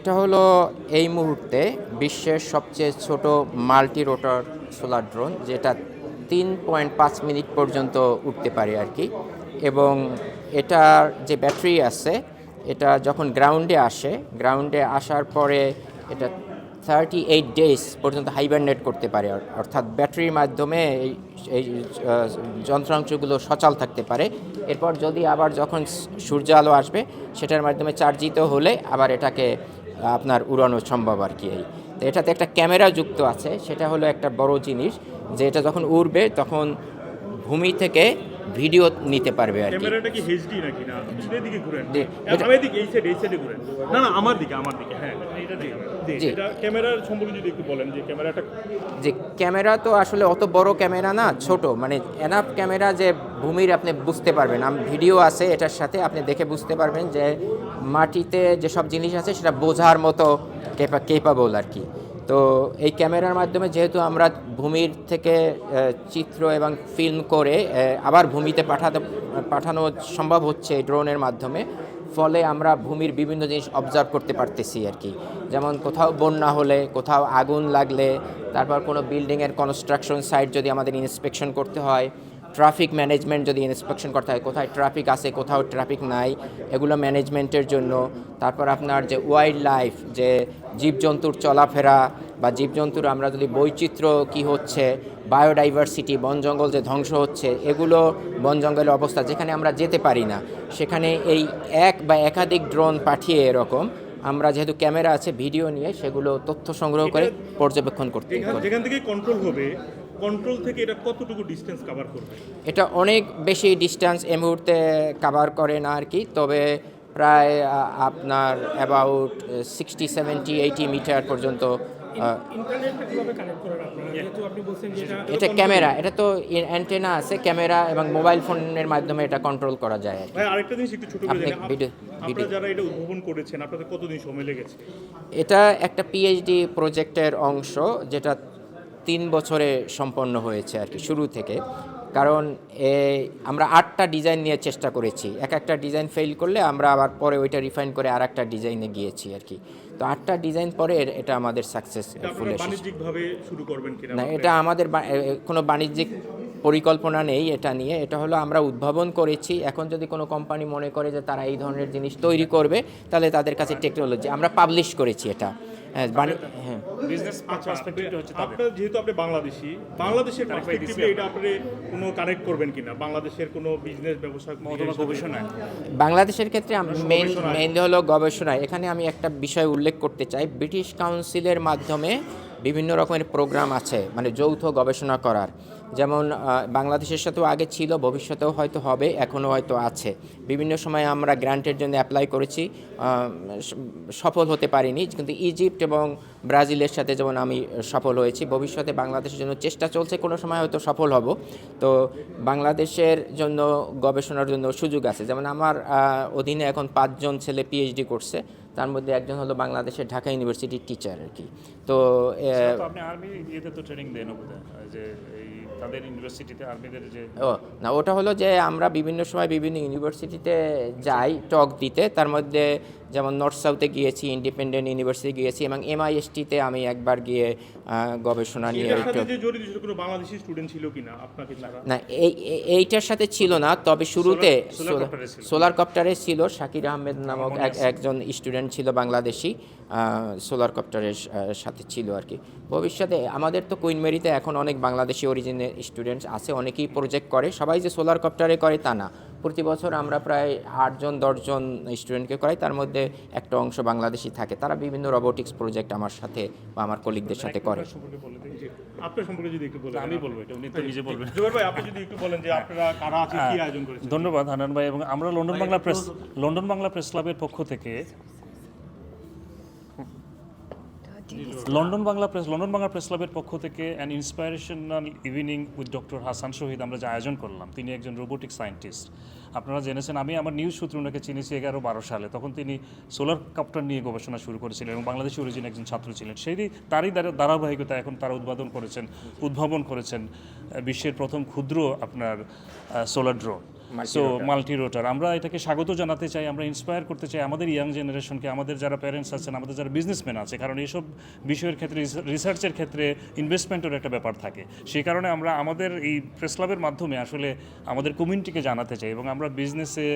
এটা হলো এই মুহূর্তে বিশ্বের সবচেয়ে ছোট মাল্টি রোটার সোলার ড্রোন, যেটা তিন পয়েন্ট পাঁচ মিনিট পর্যন্ত উঠতে পারে আর কি। এবং এটার যে ব্যাটারি আছে, এটা যখন গ্রাউন্ডে আসে, গ্রাউন্ডে আসার পরে এটা থার্টি এইট ডেজ পর্যন্ত হাইবারনেট করতে পারে। অর- অর্থাৎ ব্যাটারির মাধ্যমে এই এই যন্ত্রাংশগুলো সচল থাকতে পারে। এরপর যদি আবার যখন সূর্য আলো আসবে, সেটার মাধ্যমে চার্জিত হলে আবার এটাকে আপনার উড়ানো সম্ভব আর কি এই। তো এটাতে একটা ক্যামেরা যুক্ত আছে সেটা হলো একটা বড় জিনিস যে এটা যখন উড়বে তখন ভূমি থেকে ভিডিও নিতে পারবে আর কি। ক্যামেরাটা কি এইচডি নাকি? না দিকে ঘুরেন। জি, দিকে এই সাইড এই সাইডে ঘুরেন। না না আমার দিকে আমার দিকে। হ্যাঁ এটা দিকে জি, জি। এটা ক্যামেরার সম্পর্কে যদি একটু বলেন যে ক্যামেরাটা যে ক্যামেরা তো আসলে অত বড় ক্যামেরা না ছোট। মানে এনাফ ক্যামেরা যে ভূমির আপনি বুঝতে পারবেন। আম ভিডিও আছে এটার সাথে আপনি দেখে বুঝতে পারবেন যে মাটিতে যেসব জিনিস আছে সেটা বোঝার মতো কেপা কেপাবল আর কি। তো এই ক্যামেরার মাধ্যমে যেহেতু আমরা ভূমির থেকে চিত্র এবং ফিল্ম করে আবার ভূমিতে পাঠাতে পাঠানো সম্ভব হচ্ছে এই ড্রোনের মাধ্যমে, ফলে আমরা ভূমির বিভিন্ন জিনিস অবজার্ভ করতে পারতেছি আর কি। যেমন কোথাও বন্যা হলে, কোথাও আগুন লাগলে, তারপর কোনো বিল্ডিংয়ের কনস্ট্রাকশন সাইট যদি আমাদের ইন্সপেকশন করতে হয় ট্রাফিক ম্যানেজমেন্ট যদি ইন্সপেকশন করতে হয় কোথায় ট্রাফিক আছে কোথাও ট্রাফিক নাই এগুলো ম্যানেজমেন্টের জন্য। তারপর আপনার যে ওয়াইল্ড লাইফ যে জীবজন্তুর চলাফেরা বা জীবজন্তুর আমরা যদি বৈচিত্র্য কি হচ্ছে বায়োডাইভার্সিটি বন জঙ্গল যে ধ্বংস হচ্ছে এগুলো বন জঙ্গলের অবস্থা যেখানে আমরা যেতে পারি না সেখানে এই এক বা একাধিক ড্রোন পাঠিয়ে এরকম আমরা যেহেতু ক্যামেরা আছে ভিডিও নিয়ে সেগুলো তথ্য সংগ্রহ করে পর্যবেক্ষণ করতে যেখান থেকে কন্ট্রোল হবে কন্ট্রোল থেকে এটা কতটুকু ডিস্টেন্স কভার করবে? এটা অনেক বেশি ডিস্টেন্স এই মুহূর্তে কভার করে না আর কি তবে প্রায় আপনার about sixty seventy eighty metre পর্যন্ত আ, ইন্টারনেটটা কীভাবে কানেক্ট করেন আপনারা? যেহেতু আপনি বলছেন যে এটা এটা ক্যামেরা এটা তো অ্যান্টেনা আছে ক্যামেরা এবং মোবাইল ফোনের মাধ্যমে এটা কন্ট্রোল করা যায় আর আরেকটা জিনিস একটু ছোট করে আপনারা যারা এটা উদ্ভাবন করেছেন আপনাদের কতদিন সময় লেগেছে? এটা একটা পিএইচডি প্রজেক্টের অংশ যেটা তিন বছরে সম্পন্ন হয়েছে আর কি শুরু থেকে। কারণ এ আমরা আটটা ডিজাইন নিয়ে চেষ্টা করেছি। এক একটা ডিজাইন ফেল করলে আমরা আবার পরে ওইটা রিফাইন করে আর একটা ডিজাইনে গিয়েছি আর কি। তো আটটা ডিজাইন পরে এটা আমাদের সাকসেসফুল এসেছে। বাণিজ্যিকভাবে শুরু করবেন কিনা? না এটা আমাদের কোনো বাণিজ্যিক পরিকল্পনা নেই এটা নিয়ে। এটা হলো আমরা উদ্ভাবন করেছি। এখন যদি কোনো কোম্পানি মনে করে যে তারা এই ধরনের জিনিস তৈরি করবে তাহলে তাদের কাছে টেকনোলজি আমরা পাবলিশ করেছি এটা। হ্যাঁ হ্যাঁ। বিজনেস আচ্ছা, পার্সপেক্টিভটা হচ্ছে আপনার যেহেতু আপনি বাংলাদেশি বাংলাদেশের পার্সপেক্টিভে এটা আপনি কোনো কানেক্ট করবেন কিনা? বাংলাদেশের কোনো বিজনেস ব্যবসা অথবা গবেষণায়? বাংলাদেশের ক্ষেত্রে মেইন। মেইন হলো গবেষণায়। এখানে আমি একটা বিষয় উল্লেখ করতে চাই। ব্রিটিশ কাউন্সিলের মাধ্যমে বিভিন্ন রকমের প্রোগ্রাম আছে মানে যৌথ গবেষণা করার। যেমন বাংলাদেশের সাথেও আগে ছিল ভবিষ্যতেও হয়তো হবে এখনও হয়তো আছে। বিভিন্ন সময় আমরা গ্রান্টের জন্য অ্যাপ্লাই করেছি সফল হতে পারিনি কিন্তু ইজিপ্ট এবং ব্রাজিলের সাথে যেমন আমি সফল হয়েছি ভবিষ্যতে বাংলাদেশের জন্য চেষ্টা চলছে কোনো সময় হয়তো সফল হব। তো বাংলাদেশের জন্য গবেষণার জন্য সুযোগ আছে। যেমন আমার অধীনে এখন পাঁচজন ছেলে পিএইচডি করছে তার মধ্যে একজন হলো বাংলাদেশের ঢাকা ইউনিভার্সিটির টিচার আর কি। তো আপনি আর্মি তো ট্রেনিং দেন যে এই তাদের ইউনিভার্সিটিতে আর্মিদের যে ও, না, ওটা হলো যে আমরা বিভিন্ন সময় বিভিন্ন ইউনিভার্সিটিতে যাই, টক দিতে, তার মধ্যে যেমন নর্থ সাউথে গিয়েছি ইন্ডিপেন্ডেন্ট ইউনিভার্সিটি গিয়েছি এবং এমআইএসটিতে আমি একবার গিয়ে গবেষণা নিয়ে একটু জড়িত ছিল বাংলাদেশি স্টুডেন্ট ছিল কিনা আপনাকে না এই এই- এইটার সাথে ছিল না তবে শুরুতে সোলার কপ্টারে ছিল। শাকির আহমেদ নামক এক একজন স্টুডেন্ট ছিল বাংলাদেশি সোলার কপ্টারের সাথে ছিল আর কি। ভবিষ্যতে আমাদের তো কুইন মেরিতে এখন অনেক বাংলাদেশি অরিজিনের স্টুডেন্টস আছে অনেকেই প্রজেক্ট করে। সবাই যে সোলার কপ্টারে করে তা না। প্রতি বছর আমরা প্রায় আটজন দশজন স্টুডেন্টকে করাই। তার মধ্যে একটা অংশ বাংলাদেশি থাকে। তারা বিভিন্ন রোবোটিক্স প্রজেক্ট আমার সাথে বা আমার কলিগদের সাথে করে। সম্পর্কে বলে দিই জি, আপনার সম্পর্কে যদি একটু বলেন আমি বলব এটা উনি তো নিজে বলবেন। জোয়ার ভাই আপনি যদি একটু বলেন যে আপনারা কারা আছে কি আয়োজন করেছেন? ধন্যবাদ হানান ভাই। এবং আমরা London Bangla press London Bangla press ক্লাবের পক্ষ থেকে London Bangla press London Bangla press ক্লাবের পক্ষ থেকে an inspirational evening with doctor Hasan Shahid আমরা যে আয়োজন করলাম, তিনি একজন রোবোটিক সায়েন্টিস্ট আপনারা জেনেছেন, আমি আমার নিউজ সূত্রে ওনাকে চিনেছি এগারো বারো সালে, তখন তিনি সোলার কপ্টার নিয়ে গবেষণা শুরু করেছিলেন এবং বাংলাদেশি অরিজিন একজন ছাত্র ছিলেন। সেই তারই ধারাবাহিকতা এখন তারা উদ্বোধন করেছেন, উদ্ভাবন করেছেন বিশ্বের প্রথম ক্ষুদ্র আপনার solar drone so multi rotor আমরা এটাকে স্বাগত জানাতে চাই, আমরা ইন্সপায়ার করতে চাই আমাদের ইয়াং জেনারেশনকে আমাদের যারা প্যারেন্টস আছেন, আমাদের যারা বিজনেসম্যান আছে, কারণ এইসব বিষয়ের ক্ষেত্রে রিসার্চের ক্ষেত্রে ইনভেস্টমেন্টের একটা ব্যাপার থাকে। সেই কারণে আমরা আমাদের এই প্রেস ক্লাবের মাধ্যমে আসলে আমাদের কমিউনিটিকে জানাতে চাই এবং আমরা বিজনেসে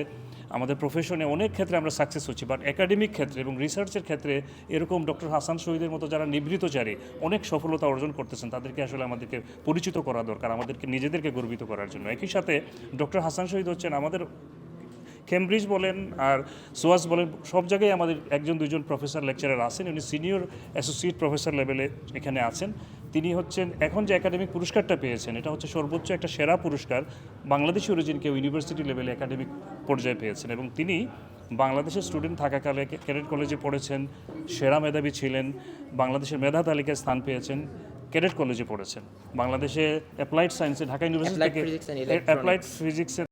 আমাদের প্রফেশনে অনেক ক্ষেত্রে আমরা সাকসেস হচ্ছি বাট একাডেমিক ক্ষেত্রে এবং রিসার্চের ক্ষেত্রে এরকম ডক্টর হাসান শহীদের মতো যারা নিবৃতচারী অনেক সফলতা অর্জন করতেছেন, তাদেরকে আসলে আমাদেরকে পরিচিত করা দরকার, আমাদেরকে নিজেদেরকে গর্বিত করার জন্য। একই সাথে ডক্টর হাসান শহীদ হচ্ছেন আমাদের কেমব্রিজ বলেন আর সোয়াস বলেন, সব জায়গায় আমাদের একজন দুজন প্রফেসর লেকচারার আছেন, উনি সিনিয়র অ্যাসোসিয়েট প্রফেসর লেভেলে এখানে আছেন। তিনি হচ্ছেন এখন যে একাডেমিক পুরস্কারটা পেয়েছেন এটা হচ্ছে সর্বোচ্চ একটা সেরা পুরস্কার বাংলাদেশি অরিজিন কেউ ইউনিভার্সিটি লেভেলে একাডেমিক পর্যায়ে পেয়েছেন এবং তিনি বাংলাদেশের স্টুডেন্ট থাকাকালে ক্যাডেট কলেজে পড়েছেন সেরা মেধাবী ছিলেন বাংলাদেশের মেধা তালিকায় স্থান পেয়েছেন ক্যাডেট কলেজে পড়েছেন বাংলাদেশে অ্যাপ্লাইড সায়েন্সে ঢাকা ইউনিভার্সিটি থেকে। অ্যাপ্লাইড ফিজিক্সে